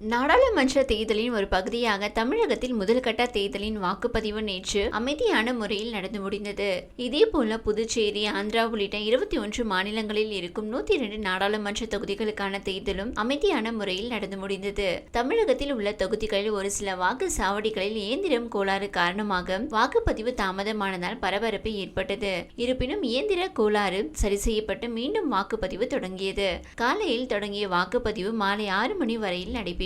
நாடாளுமன்ற தேர்தலின் ஒரு பகுதியாக தமிழகத்தில் முதல்கட்ட தேர்தலின் வாக்குப்பதிவு நேற்று அமைதியான முறையில் நடந்து முடிந்தது. இதேபோல புதுச்சேரி ஆந்திரா உள்ளிட்ட இருபத்தி ஒன்று மாநிலங்களில் இருக்கும் நூத்தி இரண்டு நாடாளுமன்ற தொகுதிகளுக்கான தேர்தலும் அமைதியான முறையில் நடந்து முடிந்தது. தமிழகத்தில் உள்ள தொகுதிகளில் ஒரு சில வாக்கு சாவடிகளில் இயந்திரம் கோளாறு காரணமாக வாக்குப்பதிவு தாமதமானதால் பரபரப்பு ஏற்பட்டது. இருப்பினும் இயந்திர கோளாறு சரி செய்யப்பட்டு மீண்டும் வாக்குப்பதிவு தொடங்கியது. காலையில் தொடங்கிய வாக்குப்பதிவு மாலை ஆறு மணி வரையில் நடைபெற்றது.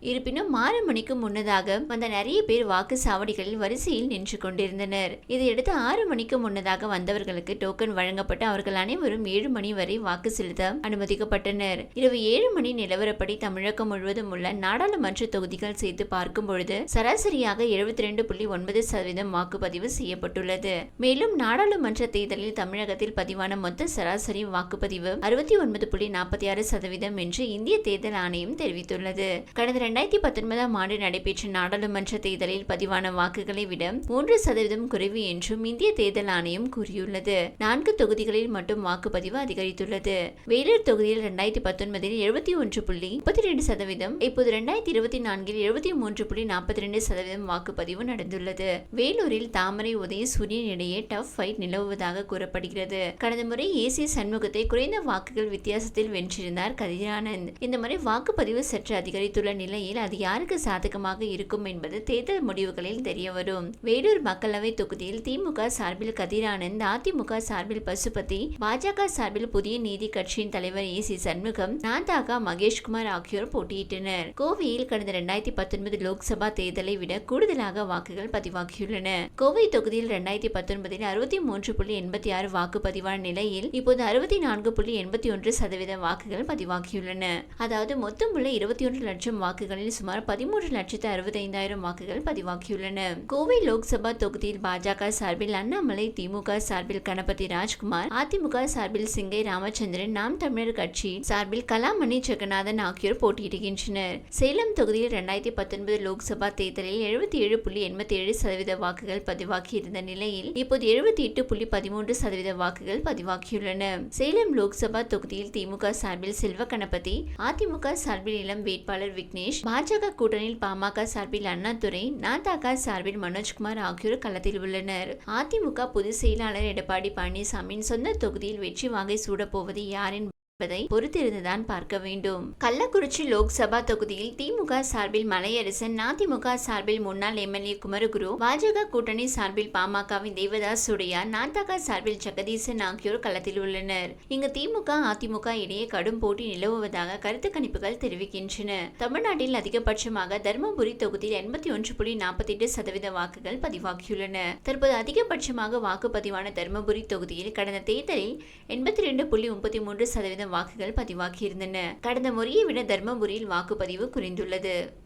இருப்பினும் ஆறு மணிக்கு முன்னதாக வந்த நிறைய பேர் வாக்கு சாவடிகளில் வரிசையில் நின்று கொண்டிருந்தனர். இதையடுத்து ஆறு மணிக்கு முன்னதாக வந்தவர்களுக்கு டோக்கன் வழங்கப்பட்டு அவர்கள் அனைவரும் ஏழு மணி வரை வாக்கு செலுத்த அனுமதிக்கப்பட்டனர். இரவு ஏழு மணி நிலவரப்படி தமிழகம் முழுவதும் உள்ள நாடாளுமன்ற தொகுதிகள் சேர்த்து பார்க்கும் பொழுது சராசரியாக எழுபத்தி ரெண்டு புள்ளி ஒன்பது சதவீதம் வாக்குப்பதிவு செய்யப்பட்டுள்ளது. மேலும் நாடாளுமன்ற தேர்தலில் தமிழகத்தில் பதிவான மொத்த சராசரி வாக்குப்பதிவு அறுபத்தி ஒன்பது புள்ளி நாற்பத்தி ஆறு சதவீதம் என்று இந்திய தேர்தல் ஆணையம் தெரிவித்துள்ளது. கடந்த இரண்டாயிரத்தி பத்தொன்பதாம் ஆண்டு நடைபெற்ற நாடாளுமன்ற தேர்தலில் பதிவான வாக்குகளை விட மூன்று சதவீதம் குறைவு என்றும் இந்திய தேர்தல் ஆணையம் கூறியுள்ளது. நான்கு தொகுதிகளில் மட்டும் வாக்குப்பதிவு அதிகரித்துள்ளது. வேலூர் தொகுதியில் இரண்டாயிரத்தி பத்தொன்பதில் எழுபத்தி ஒன்று புள்ளி முப்பத்தி ரெண்டு சதவீதம் இப்போது இரண்டாயிரத்தி இருபத்தி நான்கில் எழுபத்தி மூன்று புள்ளி நாற்பத்தி ரெண்டு சதவீதம் வாக்குப்பதிவு நடந்துள்ளது. வேலூரில் தாமரை உதய சூரியன் இடையே டஃப் ஃபைட் நிலவுவதாக கூறப்படுகிறது. கடந்த முறை ஏசி சண்முகத்தை குறைந்த வாக்குகள் வித்தியாசத்தில் வென்றிருந்தார் கதிரானந்த். இந்த முறை வாக்குப்பதிவு சற்று அதிகரித்துள்ள நிலையில் அது யாருக்கு சாதகமாக இருக்கும் என்பது தேர்தல் முடிவுகளில் தெரியவரும். வேலூர் மக்களவை தொகுதியில் திமுக சார்பில் கதிரானந்த் அதிமுக சார்பில் பசுபதி பாஜக சார்பில் புதிய நீதி கட்சியின் தலைவர் ஏ சி சண்முகம் நாதாக மகேஷ்குமார் ஆகியோர் போட்டியிட்டனர். கோவையில் கடந்த இரண்டாயிரத்தி பத்தொன்பது லோக்சபா தேர்தலை விட கூடுதலாக வாக்குகள் பதிவாகியுள்ளன. கோவை தொகுதியில் இரண்டாயிரத்தி பத்தொன்பதில் அறுபத்தி மூன்று புள்ளி எண்பத்தி ஆறு வாக்குப்பதிவான நிலையில் இப்போது அறுபத்தி நான்கு புள்ளி எண்பத்தி ஒன்று சதவீத வாக்குகள் பதிவாகியுள்ளன. அதாவது மொத்தமுள்ள இருபத்தி ஒன்று லட்சம் வாக்குகளில் சுமார் பதிமூன்று லட்சத்து அறுபத்தைந்தாயிரம் வாக்குகள் பதிவாகியுள்ளன. கோவை லோக்சபா தொகுதியில் பாஜக சார்பில் அண்ணாமலை திமுக சார்பில் கணபதி ராஜ்குமார் அதிமுக சார்பில் சிங்கை ராமச்சந்திரன் நாம் தமிழர் கட்சி சார்பில் கலாமணி ஜெகநாதன் ஆகியோர் போட்டியிடுகின்றனர். சேலம் தொகுதியில் இரண்டாயிரத்தி பத்தொன்பது லோக்சபா தேர்தலில் எழுபத்தி ஏழு புள்ளி எண்பத்தி ஏழு சதவீத வாக்குகள் பதிவாகியிருந்த நிலையில் இப்போது எழுபத்தி எட்டு புள்ளி பதிமூன்று சதவீத வாக்குகள் பதிவாகியுள்ளன. சேலம் லோக்சபா தொகுதியில் திமுக சார்பில் செல்வ கணபதி அதிமுக சார்பில் இளம் வேட்பாளர் விக்னேஷ் பாஜக கூட்டணியில் பாமக சார்பில் அண்ணாதுரை நாதாக சார்பில் மனோஜ்குமார் ஆகியோர் களத்தில் உள்ளனர். அதிமுக பொதுச் செயலாளர் எடப்பாடி பழனிசாமியின் சொந்த தொகுதியில் வெற்றி வாங்கை சூடப்போவது யாரின் என்பதை பொறுத்திருந்துதான் பார்க்க வேண்டும். கள்ளக்குறிச்சி லோக்சபா தொகுதியில் திமுக சார்பில் மலையரசன் அதிமுக சார்பில் முன்னாள் எம்எல்ஏ குமரகுரு பாஜக கூட்டணி சார்பில் பாமகவின் தேவதாஸ் சுடையா நாத்தக சார்பில் ஜெகதீசன் ஆகியோர் களத்தில் உள்ளனர். இங்கு திமுக அதிமுக இடையே கடும் போட்டி நிலவுவதாக கருத்து கணிப்புகள் தெரிவிக்கின்றன. தமிழ்நாட்டில் அதிகபட்சமாக தருமபுரி தொகுதியில் எண்பத்தி ஒன்று புள்ளி நாற்பத்தி எட்டு சதவீத வாக்குகள் பதிவாகியுள்ளன. தற்போது அதிகபட்சமாக வாக்குப்பதிவான தருமபுரி தொகுதியில் கடந்த தேர்தலில் எண்பத்தி ரெண்டு புள்ளி முப்பத்தி மூன்று சதவீதம் வாக்குகள் பதிவாகியிருந்தன. கடந்த முறையை விட தர்மபுரியில் வாக்குப்பதிவு குறைந்துள்ளது.